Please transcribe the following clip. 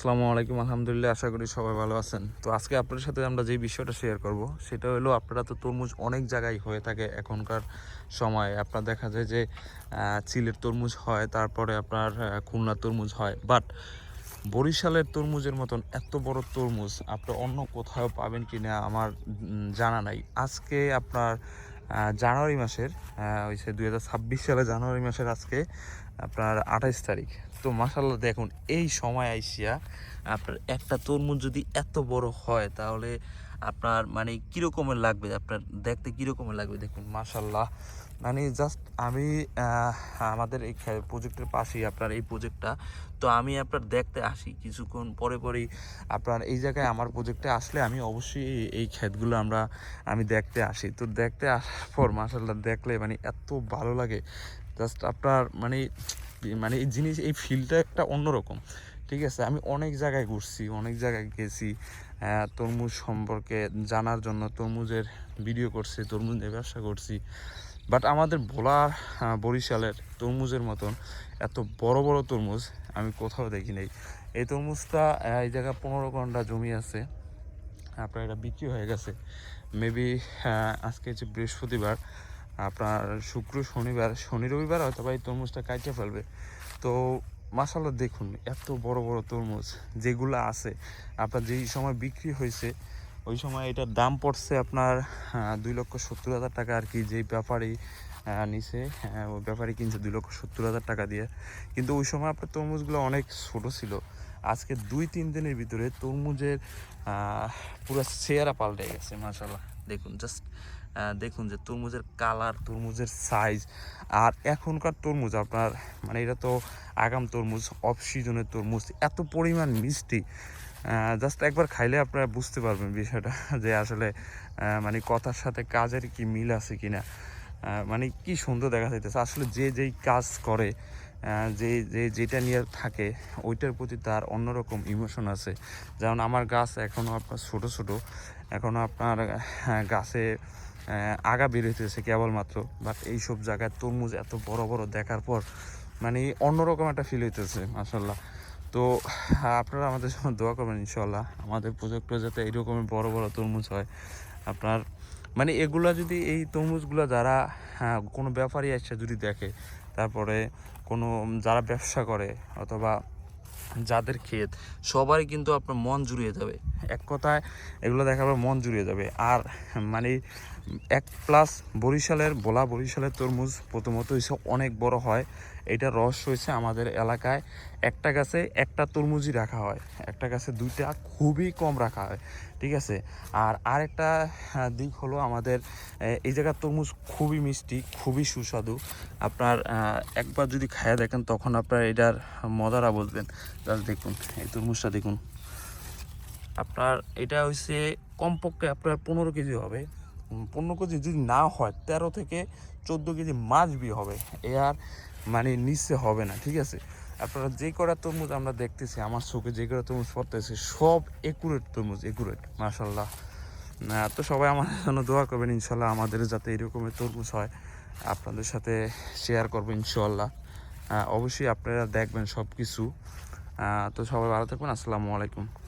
আসসালামু আলাইকুম আলহামদুলিল্লাহ আশা করি সবাই ভালো আছেন। তো আজকে আপনাদের সাথে আমরা যে বিষয়টা শেয়ার করব সেটা হলো আপনারা তো তরমুজ অনেক জায়গায় হয়ে থাকে এখনকার সময়। আপনার দেখা যায় যে চিলের তরমুজ হয় তারপরে আপনার আহ, খুলনার তরমুজ হয়। বাট বরিশালের তরমুজের মতন এত বড় তরমুজ আপনি অন্য কোথাও পাবেন কি না আমার জানা নাই। আজকে আপনার জানুয়ারি মাসের হয়েছে দুই হাজার ছাব্বিশ সালে জানুয়ারি মাসের আজকে আপনার আঠাইশ তারিখ। তো মাসাল্লাহ দেখুন, এই সময় আইসিয়া আপনার একটা তরমুজ যদি এত বড় হয়, তাহলে আপনার মানে কীরকমের লাগবে? আপনার দেখতে কীরকমের লাগবে দেখুন মাসাল্লাহ মানে জাস্ট আমি আমাদের এই প্রজেক্টের পাশেই আপনার এই প্রজেক্টটা তো আমি আপনার দেখতে আসি, কিছুক্ষণ পরে পরেই আপনার এই জায়গায় আমার প্রজেক্টে আসলে আমি অবশ্যই এই- এই ক্ষেতগুলো আমরা, আমি দেখতে আসি। তো দেখতে আসার পর মাসাল্লাহ দেখলে মানে এত ভালো লাগে জাস্ট আপনার মানে মানে এই জিনিস, এই ফিলটা একটা অন্যরকম। ঠিক আছে? আমি অনেক জায়গায় ঘুরছি, অনেক জায়গায় গেছি তরমুজ সম্পর্কে জানার জন্য তরমুজের ভিডিও করছি, তরমুজ নিয়ে ব্যবসা করছি। বাট আমাদের ভোলার বরিশালের তরমুজের মতন এত বড় বড় তরমুজ আমি কোথাও দেখি নাই। এই তরমুজটা এই জায়গায় পনেরো ঘণ্টা জমি আছে। আপনার এটা বিক্রি হয়ে গেছে। মেবি আজকে হচ্ছে বৃহস্পতিবার। আপনার শুক্র শনিবার শনি রবিবার হয়তো বা এই তরমুজটা কাটিয়ে ফেলবে। তো মাসাল্লাহ দেখুন এত বড় বড় তরমুজ যেগুলো আছে আপনার যেই সময় বিক্রি হয়েছে ওই সময় এটার দাম পড়ছে আপনার দুই লক্ষ সত্তর হাজার টাকা আর কি যেই ব্যাপারী নিছে হ্যাঁ, ওই ব্যাপারী কিনছে দুই লক্ষ সত্তর হাজার টাকা দিয়ে। কিন্তু ওই সময় আপনার তরমুজগুলো অনেক ছোট ছিল। আজকে দুই তিন দিনের ভিতরে তরমুজের পুরো চেহারা পাল্টে গেছে মাসাল্লাহ দেখুন জাস্ট দেখুন যে তরমুজের কালার তরমুজের সাইজ আর এখনকার তরমুজ আপনার মানে এটা তো আগাম তরমুজ অফ সিজনের তরমুজ এত পরিমাণ মিষ্টি। জাস্ট একবার খাইলে আপনারা বুঝতে পারবেন বিষয়টা যে আসলে মানে কথার সাথে কাজের কি মিল আছে কিনা। আহ, মানে কি সুন্দর দেখা যাইতেছে। আসলে যে যেই কাজ করে যে যে যেটা নিয়ে থাকে ওইটার প্রতি তার অন্যরকম ইমোশন আছে। যেমন আমার গাছ এখনও আপনার ছোট ছোট। এখনও আপনার গাছে আগা বের হইতেছে কেবলমাত্র। বাট এইসব জায়গায় তরমুজ এত বড় বড় দেখার পর মানে অন্যরকম একটা ফিল হইতেছে মাসাল্লাহ তো আপনারা আমাদের জন্য দোয়া করবেন ইনশাল্লাহ আমাদের প্রজেক্টে যাতে এইরকমের বড় বড় তরমুজ হয়। আপনার মানে এগুলা যদি এই তরমুজগুলো যারা হ্যাঁ, কোনো ব্যাপারী আসছে যদি দেখে তারপরে কোনো যারা ব্যবসা করে অথবা যাদের ক্ষেত, সবারই কিন্তু আপনার মন জুড়িয়ে যাবে। এক কথায় এগুলো পর মন জুড়িয়ে যাবে। আর মানে এক প্লাস বরিশালের, বোলা বরিশালের তরমুজ প্রথমত এসব অনেক বড় হয়। এটা রস হয়েছে আমাদের এলাকায়। একটা গাছে একটা তরমুজই রাখা হয়। একটা গাছে দুইটা খুবই কম রাখা হয় ঠিক আছে? আর আরেকটা আহ, দিক হলো আমাদের এই জায়গার তরমুজ খুবই মিষ্টি খুবই সুস্বাদু। আপনার একবার যদি খায়া দেখেন তখন আপনার এটার মজারা বুঝবেন। জাস্ট দেখুন এই তরমুজটা দেখুন। আপনার এটা হচ্ছে কমপক্ষে আপনার পনেরো কেজি হবে। পনেরো কেজি যদি না হয় তেরো থেকে চোদ্দ কেজি মাছ বি হবে। এ আর মানে নিচে হবে না, ঠিক আছে? আপনারা যে কটা তরমুজ আমরা দেখতেছি, আমার চোখে যে কটা তরমুজ পড়তেছে, সব একুরেট তরমুজ একুরেট মাশাল্লাহ তো সবাই আমাদের জন্য দোয়া করবেন ইনশাল্লাহ আমাদের যাতে এরকমের তরমুজ হয়, আপনাদের সাথে শেয়ার করব ইনশাল্লাহ অবশ্যই আপনারা দেখবেন সব কিছু তো সবাই ভালো থাকবেন, আসসালামু আলাইকুম।